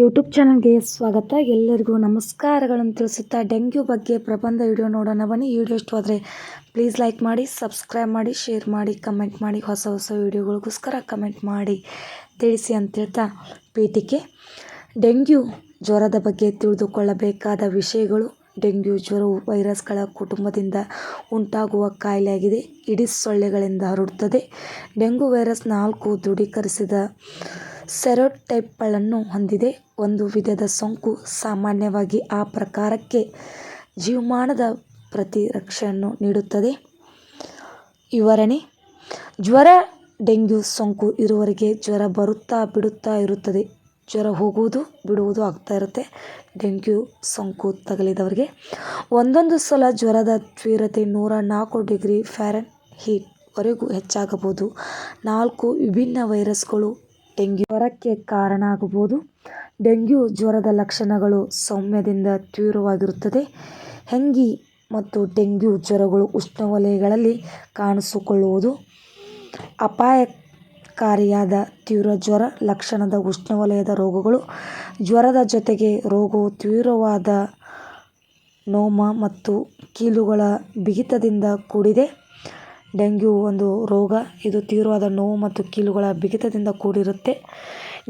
YouTube ಚಾನಲ್ಗೆ ಸ್ವಾಗತ. ಎಲ್ಲರಿಗೂ ನಮಸ್ಕಾರಗಳನ್ನು ತಿಳಿಸುತ್ತಾ ಡೆಂಗ್ಯೂ ಬಗ್ಗೆ ಪ್ರಬಂಧ ವಿಡಿಯೋ ನೋಡೋಣ ಬನ್ನಿ. ವಿಡಿಯೋ ಇಷ್ಟವಾದರೆ ಪ್ಲೀಸ್ ಲೈಕ್ ಮಾಡಿ ಸಬ್ಸ್ಕ್ರೈಬ್ ಮಾಡಿ ಶೇರ್ ಮಾಡಿ ಕಮೆಂಟ್ ಮಾಡಿ, ಹೊಸ ಹೊಸ ವಿಡಿಯೋಗಳಿಗೋಸ್ಕರ ಕಮೆಂಟ್ ಮಾಡಿ ತಿಳಿಸಿ ಅಂತ ಹೇಳ್ತಾ ಪೀಠಿಕೆ ಡೆಂಗ್ಯೂ ಜ್ವರದ ಬಗ್ಗೆ ತಿಳಿದುಕೊಳ್ಳಬೇಕಾದ ವಿಷಯಗಳು, ಡೆಂಗ್ಯೂ ಜ್ವರವು ವೈರಸ್ಗಳ ಕುಟುಂಬದಿಂದ ಉಂಟಾಗುವ ಕಾಯಿಲೆಯಾಗಿದೆ. ಇಡೀ ಸೊಳ್ಳೆಗಳಿಂದ ಹರಡುತ್ತದೆ. ಡೆಂಗ್ಯೂ ವೈರಸ್ ನಾಲ್ಕು ದೃಢೀಕರಿಸಿದ ಸೆರೋಟೈಪ್ಗಳನ್ನು ಹೊಂದಿದೆ. ಒಂದು ವಿಧದ ಸೋಂಕು ಸಾಮಾನ್ಯವಾಗಿ ಆ ಪ್ರಕಾರಕ್ಕೆ ಜೀವಮಾನದ ಪ್ರತಿರಕ್ಷೆಯನ್ನು ನೀಡುತ್ತದೆ. ವಿವರಣೆ. ಜ್ವರ, ಡೆಂಗ್ಯೂ ಸೋಂಕು ಇರುವವರಿಗೆ ಜ್ವರ ಬರುತ್ತಾ ಬಿಡುತ್ತಾ ಇರುತ್ತದೆ. ಜ್ವರ ಹೋಗುವುದು, ಬಿಡುವುದು ಆಗ್ತಾ ಇರುತ್ತೆ. ಡೆಂಗ್ಯೂ ಸೋಂಕು ತಗಲಿದವರಿಗೆ ಒಂದೊಂದು ಸಲ ಜ್ವರದ ತೀವ್ರತೆ ನೂರ ನಾಲ್ಕು ಡಿಗ್ರಿ ಫ್ಯಾರನ್ ಹೀಟ್ವರೆಗೂ ಹೆಚ್ಚಾಗಬಹುದು. ನಾಲ್ಕು ವಿಭಿನ್ನ ವೈರಸ್ಗಳು ಡೆಂಗ್ಯೂ ಜ್ವರಕ್ಕೆ ಕಾರಣ ಆಗಬಹುದು ಡೆಂಗ್ಯೂ ಜ್ವರದ ಲಕ್ಷಣಗಳು ಸೌಮ್ಯದಿಂದ ತೀವ್ರವಾಗಿರುತ್ತದೆ. ಹೆಂಗಿ ಮತ್ತು ಡೆಂಗ್ಯೂ ಜ್ವರಗಳು ಉಷ್ಣವಲಯಗಳಲ್ಲಿ ಕಾಣಿಸಿಕೊಳ್ಳುವುದು ಅಪಾಯಕಾರಿಯಾದ ತೀವ್ರ ಜ್ವರ ಲಕ್ಷಣದ ಉಷ್ಣವಲಯದ ರೋಗಗಳು. ಜ್ವರದ ಜೊತೆಗೆ ರೋಗವು ತೀವ್ರವಾದ ನೋಮ ಮತ್ತು ಕೀಲುಗಳ ಬಿಗಿತದಿಂದ ಕೂಡಿದೆ. ಡೆಂಗ್ಯೂ ಒಂದು ರೋಗ. ಇದು ತೀವ್ರವಾದ ನೋವು ಮತ್ತು ಕೀಲುಗಳ ಬಿಗಿತದಿಂದ ಕೂಡಿರುತ್ತೆ.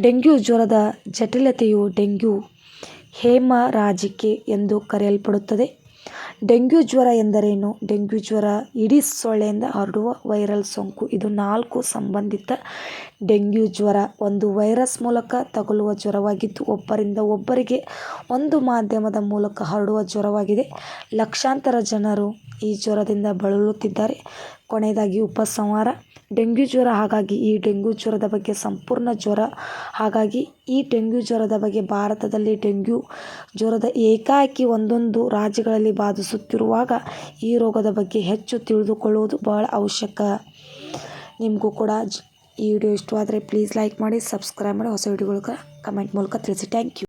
ಡೆಂಗ್ಯೂ ಜ್ವರದ ಜಟಿಲತೆಯು ಡೆಂಗ್ಯೂ ಹೇಮರಾಜಿಕೆ ಎಂದು ಕರೆಯಲ್ಪಡುತ್ತದೆ. ಡೆಂಗ್ಯೂ ಜ್ವರ ಎಂದರೇನು? ಡೆಂಗ್ಯೂ ಜ್ವರ ಇಡೀ ಸೊಳ್ಳೆಯಿಂದ ಹರಡುವ ವೈರಲ್ ಸೋಂಕು. ಇದು ನಾಲ್ಕು ಸಂಬಂಧಿತ ಡೆಂಗ್ಯೂ ಜ್ವರ. ಒಂದು ವೈರಸ್ ಮೂಲಕ ತಗುಲುವ ಜ್ವರವಾಗಿದ್ದು, ಒಬ್ಬರಿಂದ ಒಬ್ಬರಿಗೆ ಒಂದು ಮಾಧ್ಯಮದ ಮೂಲಕ ಹರಡುವ ಜ್ವರವಾಗಿದೆ. ಲಕ್ಷಾಂತರ ಜನರು ಈ ಜ್ವರದಿಂದ ಬಳಲುತ್ತಿದ್ದಾರೆ. ಕೊನೆಯದಾಗಿ ಉಪಸಂಹಾರ. ಡೆಂಗ್ಯೂ ಜ್ವರ, ಹಾಗಾಗಿ ಈ ಡೆಂಗ್ಯೂ ಜ್ವರದ ಬಗ್ಗೆ ಸಂಪೂರ್ಣ ಜ್ವರ. ಹಾಗಾಗಿ ಈ ಡೆಂಗ್ಯೂ ಜ್ವರದ ಬಗ್ಗೆ ಭಾರತದಲ್ಲಿ ಡೆಂಗ್ಯೂ ಜ್ವರದ ಏಕಾಏಕಿ ಒಂದೊಂದು ರಾಜ್ಯಗಳಲ್ಲಿ ಬಾಧಿಸುತ್ತಿರುವಾಗ ಈ ರೋಗದ ಬಗ್ಗೆ ಹೆಚ್ಚು ತಿಳಿದುಕೊಳ್ಳುವುದು ಬಹಳ ಅವಶ್ಯಕ. ನಿಮಗೂ ಕೂಡ ಈ ವಿಡಿಯೋ ಇಷ್ಟವಾದರೆ ಪ್ಲೀಸ್ ಲೈಕ್ ಮಾಡಿ, ಸಬ್ಸ್ಕ್ರೈಬ್ ಮಾಡಿ, ಹೊಸ ವಿಡಿಯೋಗಳಿಗೆ ಕಮೆಂಟ್ ಮೂಲಕ ತಿಳಿಸಿ. Thank you.